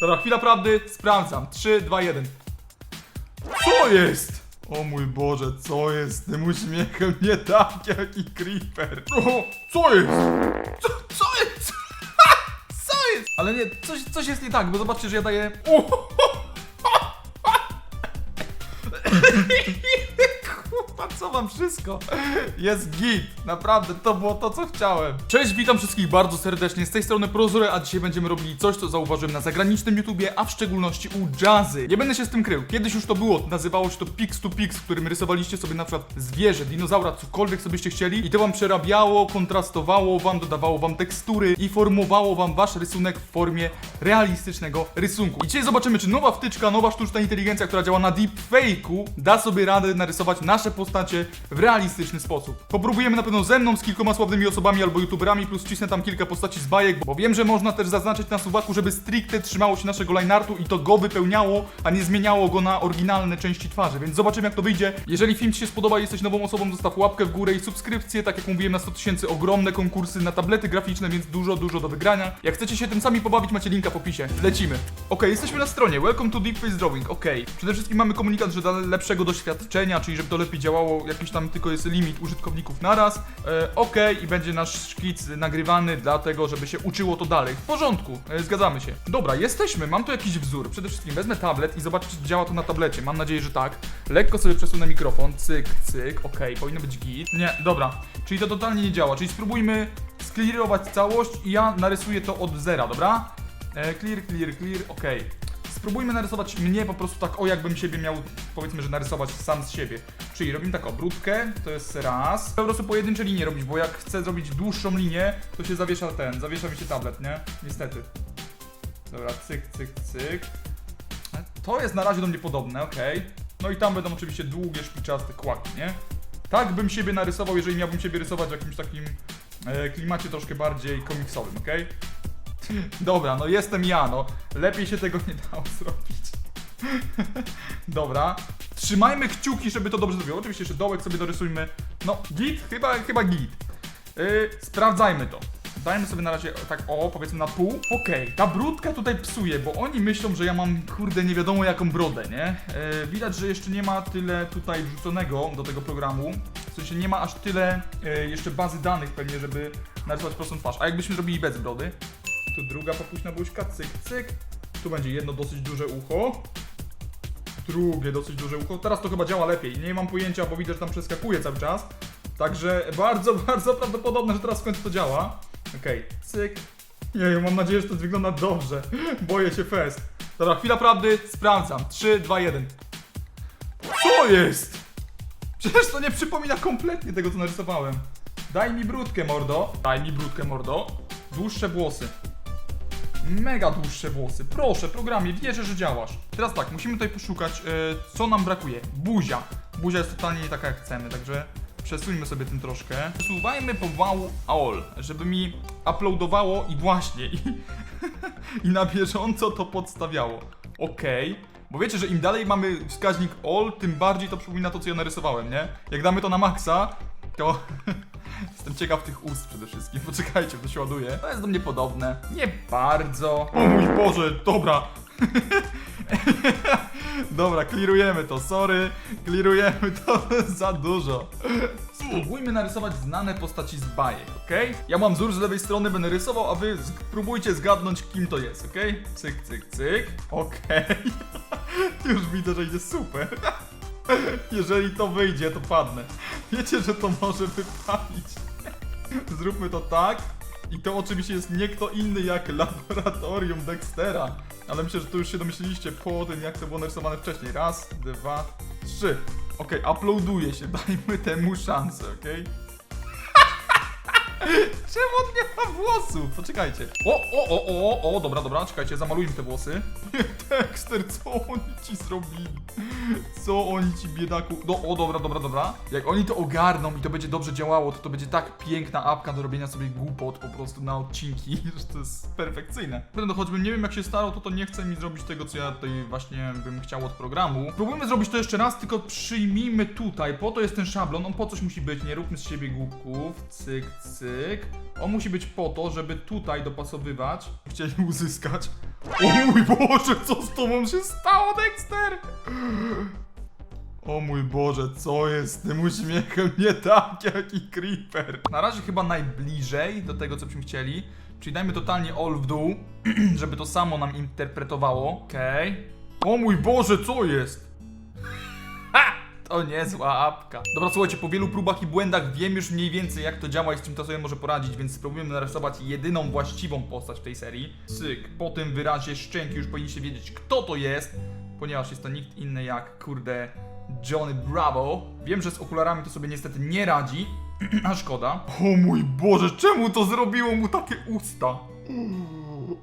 Dobra, chwila prawdy, sprawdzam. 3, 2, 1. Co jest? O mój Boże, co jest z tym uśmiechem? Nie tak jak i Creeper. O, co jest? Co, co jest? Co jest? Ale nie, coś, coś jest nie tak, bo zobaczcie, że ja daję... Co wam wszystko? Jest git, naprawdę, to było to, co chciałem. Cześć, witam wszystkich bardzo serdecznie, z tej strony Prozure, a dzisiaj będziemy robili coś, co zauważyłem na zagranicznym YouTubie, a w szczególności u Jazzy. Nie będę się z tym krył, kiedyś już to było, nazywało się to Pix to Pix, w którym rysowaliście sobie na przykład zwierzę, dinozaura, cokolwiek sobie byście chcieli i to wam przerabiało, kontrastowało wam, dodawało wam tekstury i formowało wam wasz rysunek w formie realistycznego rysunku. I dzisiaj zobaczymy, czy nowa wtyczka, nowa sztuczna inteligencja, która działa na deepfake'u, da sobie radę narysować nasze postacie w realistyczny sposób. Popróbujemy na pewno ze mną, z kilkoma sławnymi osobami albo youtuberami, plus wcisnę tam kilka postaci z bajek, bo wiem, że można też zaznaczyć na suwaku, żeby stricte trzymało się naszego lineartu i to go wypełniało, a nie zmieniało go na oryginalne części twarzy, więc zobaczymy jak to wyjdzie. Jeżeli film Ci się spodoba i jesteś nową osobą, zostaw łapkę w górę i subskrypcję, tak jak mówiłem na 100 tysięcy, ogromne konkursy na tablety graficzne, więc dużo, dużo do wygrania. Jak chcecie się tym sami pobawić, macie linka w opisie. Lecimy. Okej, jesteśmy na stronie. Welcome to Deep Face Drawing. Okej. Przede wszystkim mamy komunikat, że dla lepszego doświadczenia, czyli żeby to lepiej działało, jakiś tam tylko jest limit użytkowników naraz. E, Okej, i będzie nasz szkic nagrywany, dlatego żeby się uczyło to dalej. W porządku, e, zgadzamy się. Dobra, jesteśmy. Mam tu jakiś wzór. Przede wszystkim wezmę tablet i zobaczę, czy działa to na tablecie. Mam nadzieję, że tak. Lekko sobie przesunę mikrofon. Cyk, cyk. Okej, powinno być git. Nie, dobra. Czyli to totalnie nie działa. Czyli spróbujmy sklirować całość i ja narysuję to od zera, dobra? E, clear, clear, clear, okej. Spróbujmy narysować mnie po prostu tak, o jakbym siebie miał, powiedzmy, że narysować sam z siebie. Czyli robimy tak, obrótkę, to jest raz. Po prostu pojedyncze linie robić, bo jak chcę zrobić dłuższą linię, to się zawiesza ten, zawiesza mi się tablet, nie? Niestety. Dobra, cyk, cyk, cyk. To jest na razie do mnie podobne, okej. No i tam będą oczywiście długie, szpiczaste kłaki, nie? Tak bym siebie narysował, jeżeli miałbym siebie rysować w jakimś takim e, klimacie troszkę bardziej komiksowym, okej? Dobra, no jestem ja, no. Lepiej się tego nie dało zrobić. Dobra. Trzymajmy kciuki, żeby to dobrze zrobiło. Oczywiście jeszcze dołek sobie dorysujmy. No, git? Chyba, chyba git. Yy, sprawdzajmy to. Dajmy sobie na razie tak, o, powiedzmy na pół. Okej, ta brudka tutaj psuje, bo oni myślą, że ja mam, kurde, nie wiadomo jaką brodę, nie? Yy, widać, że jeszcze nie ma tyle tutaj wrzuconego do tego programu. W sensie nie ma aż tyle yy, jeszcze bazy danych pewnie, żeby narysować prostą twarz. A jakbyśmy zrobili bez brody? Tu druga popuśna buźka, cyk, cyk. Tu będzie jedno dosyć duże ucho. Drugie dosyć duże ucho. Teraz to chyba działa lepiej. Nie mam pojęcia, bo widzę, że tam przeskakuje cały czas. Także bardzo, bardzo prawdopodobne, że teraz w końcu to działa. Okej, cyk. Nie, mam nadzieję, że to wygląda dobrze. Boję się fest. Dobra, chwila prawdy, sprawdzam. 3, 2, 1. Co jest? Przecież to nie przypomina kompletnie tego, co narysowałem. Daj mi brudkę, mordo. Daj mi brudkę, mordo. Dłuższe włosy. Mega dłuższe włosy. Proszę, programie, wierzę, że działasz. Teraz tak, musimy tutaj poszukać, e, co nam brakuje. Buzia. Buzia jest totalnie nie taka, jak chcemy, także przesuńmy sobie tym troszkę. Przesuwajmy pomału all, żeby mi uploadowało i właśnie, i, i na bieżąco to podstawiało. Okej. Bo wiecie, że im dalej mamy wskaźnik all, tym bardziej to przypomina to, co ja narysowałem, nie? Jak damy to na maksa, to... Jestem ciekaw tych ust przede wszystkim. Poczekajcie, to się ładuje. To jest do mnie podobne. Nie bardzo. O mój Boże, dobra. dobra, klirujemy to. Sorry, klirujemy to za dużo. Spróbujmy narysować znane postaci z bajek, ok? Ja mam wzór z lewej strony, będę rysował, a wy spróbujcie zgadnąć, kim to jest, ok? Cyk, cyk, cyk. Okej. Już widzę, że idzie super. Jeżeli to wyjdzie, to padnę. Wiecie, że to może wypalić. Zróbmy to tak. I to oczywiście jest nie kto inny jak laboratorium Dextera. Ale myślę, że to już się domyśliliście po tym, jak to było narysowane wcześniej. Raz, dwa, trzy. Okej, uploaduje się. Dajmy temu szansę, okej? Czemu on nie ma włosów? Poczekajcie. O, o, o, o, o, dobra, dobra, czekajcie, zamalujmy te włosy. Nie, Dexter, co oni ci zrobili? Co oni ci biedaku... No, o, dobra, dobra, dobra. Jak oni to ogarną i to będzie dobrze działało, to to będzie tak piękna apka do robienia sobie głupot po prostu na odcinki, że to jest perfekcyjne. No, choćbym nie wiem jak się starał, to to nie chce mi zrobić tego, co ja tutaj właśnie bym chciał od programu. Próbujmy zrobić to jeszcze raz, tylko przyjmijmy tutaj, po to jest ten szablon, on po coś musi być, nie róbmy z siebie głupków, cyk, cyk. On musi być po to, żeby tutaj dopasowywać. Chcieli uzyskać. O mój Boże, co z tobą się stało, Dexter? O mój Boże, co jest z tym uśmiechem? Nie tak jak i Creeper. Na razie chyba najbliżej do tego, co byśmy chcieli. Czyli dajmy totalnie all w dół, żeby to samo nam interpretowało. Okej. O mój Boże, co jest? To niezła apka. Dobra, słuchajcie, po wielu próbach i błędach wiem już mniej więcej jak to działa i z czym to sobie może poradzić, więc spróbujemy narysować jedyną właściwą postać w tej serii. Syk, po tym wyrazie szczęki już powinniście wiedzieć kto to jest, ponieważ jest to nikt inny jak, kurde, Johnny Bravo. Wiem, że z okularami to sobie niestety nie radzi, a szkoda. O mój Boże, czemu to zrobiło mu takie usta?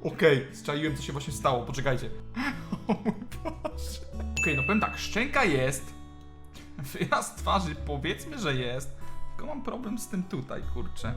Okej, zczaiłem co się właśnie stało, poczekajcie. O mój Boże. Okej, no powiem tak, szczęka jest, Wyraz twarzy powiedzmy, że jest, tylko mam problem z tym tutaj, kurczę.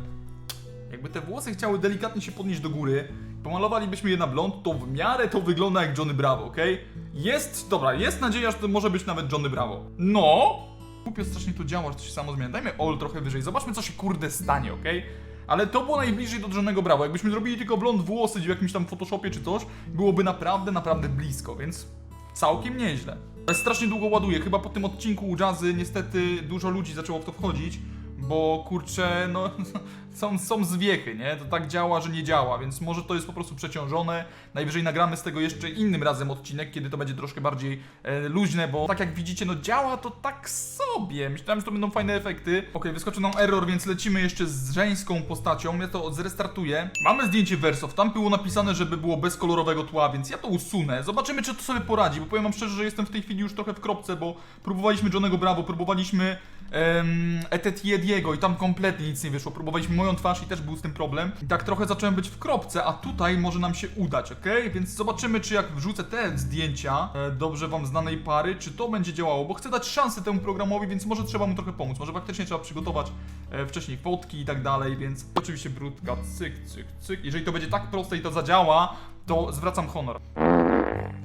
Jakby te włosy chciały delikatnie się podnieść do góry, pomalowalibyśmy je na blond, to w miarę to wygląda jak Johnny Bravo, okej? Jest, dobra, jest nadzieja, że to może być nawet Johnny Bravo. No! Głupio strasznie to działa, że to się samo zmienia. Dajmy all trochę wyżej, zobaczmy co się kurde stanie, okej? Ale to było najbliżej do Johnnego Bravo. Jakbyśmy zrobili tylko blond włosy w jakimś tam Photoshopie czy coś, byłoby naprawdę, naprawdę blisko, więc całkiem nieźle. Ale strasznie długo ładuje. Chyba po tym odcinku u Jazzy niestety dużo ludzi zaczęło w to wchodzić, bo kurczę, no są, są zwiechy, nie? To tak działa, że nie działa, więc może to jest po prostu przeciążone. Najwyżej nagramy z tego jeszcze innym razem odcinek, kiedy to będzie troszkę bardziej e, luźne, bo tak jak widzicie, no działa to tak sobie. Myślałem, że to będą fajne efekty. Okej, wyskoczył nam error, więc lecimy jeszcze z żeńską postacią. Ja to zrestartuję. Mamy zdjęcie Wersow. Tam było napisane, żeby było bez kolorowego tła, więc ja to usunę. Zobaczymy, czy to sobie poradzi, bo powiem wam szczerze, że jestem w tej chwili już trochę w kropce, bo próbowaliśmy Johnego Bravo, próbowaliśmy um, Etetiediego i tam kompletnie nic nie wyszło. Próbowaliśmy moją twarz i też był z tym problem. I tak trochę zacząłem być w kropce, a tutaj może nam się udać, ok? Więc zobaczymy, czy jak wrzucę te zdjęcia e, dobrze wam znanej pary, czy to będzie działało, bo chcę dać szansę temu programowi, więc może trzeba mu trochę pomóc. Może faktycznie trzeba przygotować e, wcześniej fotki i tak dalej, więc oczywiście brudka, cyk, cyk, cyk. Jeżeli to będzie tak proste i to zadziała, to zwracam honor.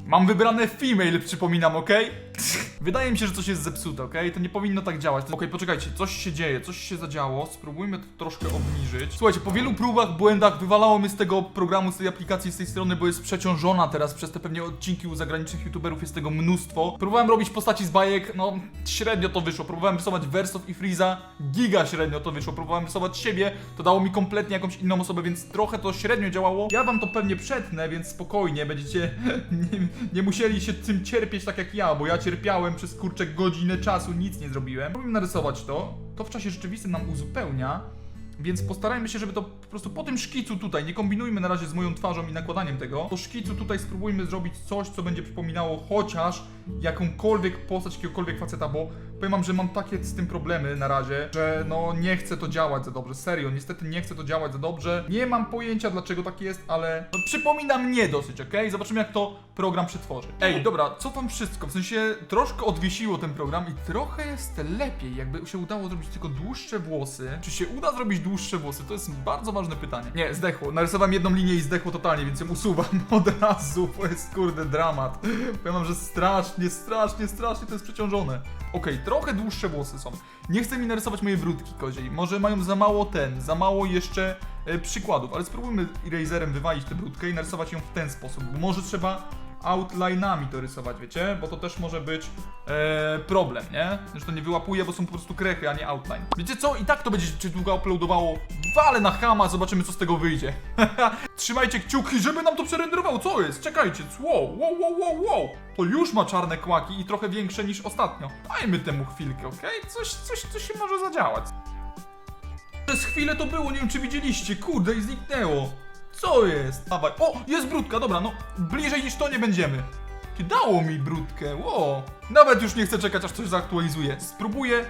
Mam wybrane female, przypominam, ok? Wydaje mi się, że coś jest zepsute, ok? To nie powinno tak działać. Okej, poczekajcie, coś się dzieje, coś się zadziało. Spróbujmy to troszkę obniżyć. Słuchajcie, po wielu próbach, błędach wywalało mnie z tego programu, z tej aplikacji, z tej strony, bo jest przeciążona teraz przez te pewnie odcinki u zagranicznych youtuberów, jest tego mnóstwo. Próbowałem robić postaci z bajek, no średnio to wyszło. Próbowałem rysować Wersow i Freeza, giga średnio to wyszło. Próbowałem rysować siebie, to dało mi kompletnie jakąś inną osobę, więc trochę to średnio działało. Ja wam to pewnie przetnę, więc spokojnie, będziecie nie, nie musieli się tym cierpieć tak jak ja, bo ja cierpiałem przez kurczę godzinę czasu, nic nie zrobiłem. Próbujmy narysować to, to w czasie rzeczywistym nam uzupełnia, więc postarajmy się, żeby to po prostu po tym szkicu tutaj, nie kombinujmy na razie z moją twarzą i nakładaniem tego, po szkicu tutaj spróbujmy zrobić coś, co będzie przypominało chociaż jakąkolwiek postać jakiegokolwiek faceta, bo powiem wam, że mam takie z tym problemy na razie, że no nie chcę to działać za dobrze, serio, niestety nie chcę to działać za dobrze, nie mam pojęcia dlaczego tak jest, ale no, przypomina mnie dosyć, okej? Zobaczymy jak to program przetworzy. Ej, dobra, cofam wszystko, w sensie troszkę odwiesiło ten program i trochę jest lepiej, jakby się udało zrobić tylko dłuższe włosy. Czy się uda zrobić dłuższe włosy? To jest bardzo ważne pytanie. Nie, zdechło, narysowałem jedną linię i zdechło totalnie, więc ją usuwam od razu, bo jest kurde dramat. Powiem wam, że strasznie, strasznie, strasznie to jest przeciążone. Okej, trochę dłuższe włosy są. Nie chcę mi narysować mojej wrótki koziej. Może mają za mało ten, za mało jeszcze e, przykładów, ale spróbujmy eraserem wywalić tę brudkę i narysować ją w ten sposób. Może trzeba outline'ami to rysować, wiecie? Bo to też może być e, problem, nie? Że to nie wyłapuje, bo są po prostu krechy, a nie outline. Wiecie co? I tak to będzie się długo uploadowało. Wale na chama, zobaczymy co z tego wyjdzie. Trzymajcie kciuki, żeby nam to przerenderowało. Co jest? Czekajcie. Wow, wow, wow, wow, wow. To już ma czarne kłaki i trochę większe niż ostatnio. Dajmy temu chwilkę, okej? Coś, coś, coś się może zadziałać. Przez chwilę to było, nie wiem czy widzieliście. Kurde, i zniknęło. Co jest? Dawaj. O, jest brudka, dobra, no bliżej niż to nie będziemy. Ty dało mi brudkę, ło. Nawet już nie chcę czekać, aż coś zaktualizuje. Spróbuję.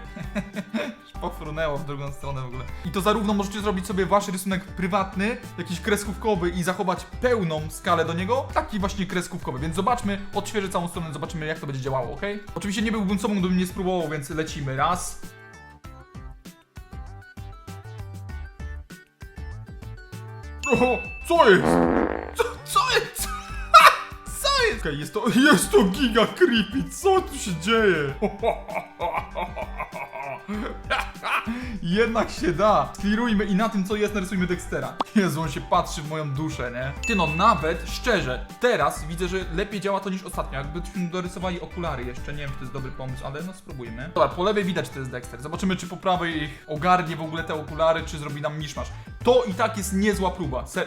Pofrunęło w drugą stronę w ogóle. I to zarówno możecie zrobić sobie wasz rysunek prywatny, jakiś kreskówkowy i zachować pełną skalę do niego, tak i właśnie kreskówkowy. Więc zobaczmy, odświeżę całą stronę, zobaczymy jak to będzie działało, ok? Oczywiście nie byłbym sobą, gdybym nie spróbował, więc lecimy. Raz. O, co jest? Co, co jest? Co jest? Okej, jest to, jest to giga creepy, co tu się dzieje? Jednak się da. Sklirujmy i na tym co jest narysujmy Dextera. Jezu, on się patrzy w moją duszę, nie? Ty no, nawet, szczerze, teraz widzę, że lepiej działa to niż ostatnio. Jakbyśmy dorysowali okulary jeszcze, nie wiem, czy to jest dobry pomysł, ale no spróbujmy. Dobra, po lewej widać, że to jest Dexter. Zobaczymy, czy po prawej ogarnie w ogóle te okulary, czy zrobi nam miszmasz. To i tak jest niezła próba. Se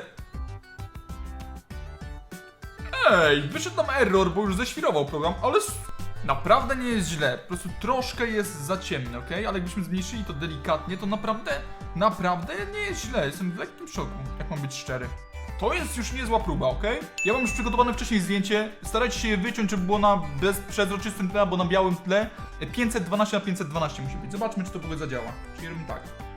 Ej, wyszedł nam error, bo już ześwirował program, ale naprawdę nie jest źle. Po prostu troszkę jest za ciemny, ok? Ale jakbyśmy zmniejszyli to delikatnie, to naprawdę, naprawdę nie jest źle. Jestem w lekkim szoku, jak mam być szczery. To jest już niezła próba, ok? Ja mam już przygotowane wcześniej zdjęcie. Starajcie się je wyciąć, żeby było na bezprzezroczystym tle albo na białym tle. 512 na 512 musi być. Zobaczmy, czy to w ogóle zadziała. Czyli robimy tak.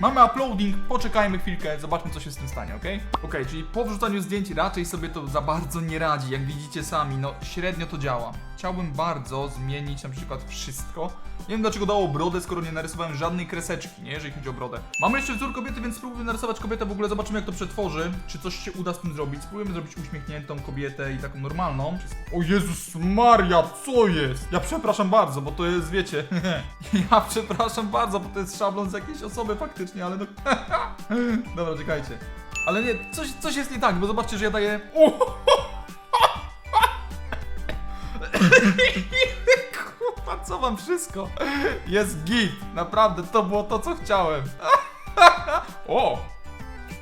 Mamy uploading, poczekajmy chwilkę, zobaczmy co się z tym stanie, ok? Ok, czyli po wrzucaniu zdjęć raczej sobie to za bardzo nie radzi, jak widzicie sami, no średnio to działa. Chciałbym bardzo zmienić na przykład wszystko. Nie wiem dlaczego dało brodę, skoro nie narysowałem żadnej kreseczki, nie, jeżeli chodzi o brodę. Mamy jeszcze wzór kobiety, więc spróbujmy narysować kobietę, w ogóle zobaczymy jak to przetworzy, czy coś się uda z tym zrobić. Spróbujemy zrobić uśmiechniętą kobietę i taką normalną. O Jezus Maria, co jest? Ja przepraszam bardzo, bo to jest, wiecie, ja przepraszam bardzo, bo to jest szablon z jakiejś osoby faktycznie, ale no... Dobra, czekajcie. Ale nie, coś, coś jest nie tak, bo zobaczcie, że ja daję... Kurwa, co wam wszystko? Jest git, naprawdę, to było to, co chciałem. o!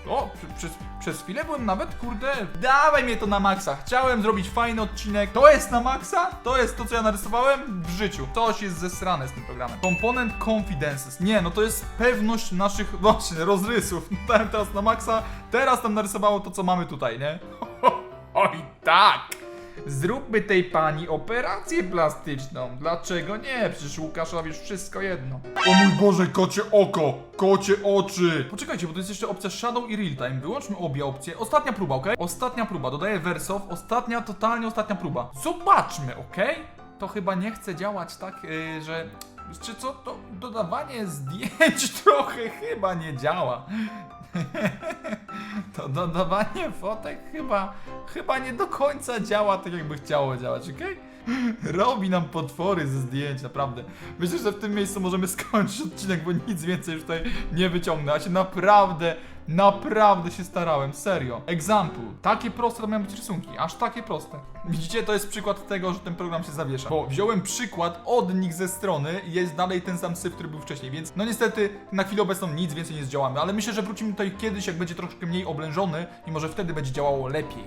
O, przy- przez, przez chwilę byłem nawet, kurde, dawaj mnie to na maksa. Chciałem zrobić fajny odcinek. To jest na maksa? To jest to, co ja narysowałem w życiu. Coś jest zesrane z tym programem. Component Confidences. Nie, no to jest pewność naszych, właśnie, rozrysów. Dałem teraz na maksa, teraz tam narysowało to, co mamy tutaj, nie? Oj, tak! Zróbmy tej pani operację plastyczną. Dlaczego nie? Przecież Łukaszowi już wszystko jedno. O mój Boże, kocie oko! Kocie oczy! Poczekajcie, bo to jest jeszcze opcja Shadow i Real Time. Wyłączmy obie opcje. Ostatnia próba, ok? Ostatnia próba. Dodaję Versof. Ostatnia, totalnie ostatnia próba. Zobaczmy, ok? To chyba nie chce działać tak, yy, że... Czy co? To dodawanie zdjęć trochę chyba nie działa. To dodawanie fotek chyba, chyba nie do końca działa tak, jakby chciało działać, okej? Robi nam potwory ze zdjęć, naprawdę. Myślę, że w tym miejscu możemy skończyć odcinek, bo nic więcej już tutaj nie wyciągnę. Ja się naprawdę, naprawdę się starałem, serio. Example. Takie proste to miały być rysunki, aż takie proste. Widzicie, to jest przykład tego, że ten program się zawiesza. Bo wziąłem przykład od nich ze strony jest dalej ten sam syf, który był wcześniej, więc no niestety na chwilę obecną nic więcej nie zdziałamy, ale myślę, że wrócimy tutaj kiedyś, jak będzie troszkę mniej oblężony i może wtedy będzie działało lepiej.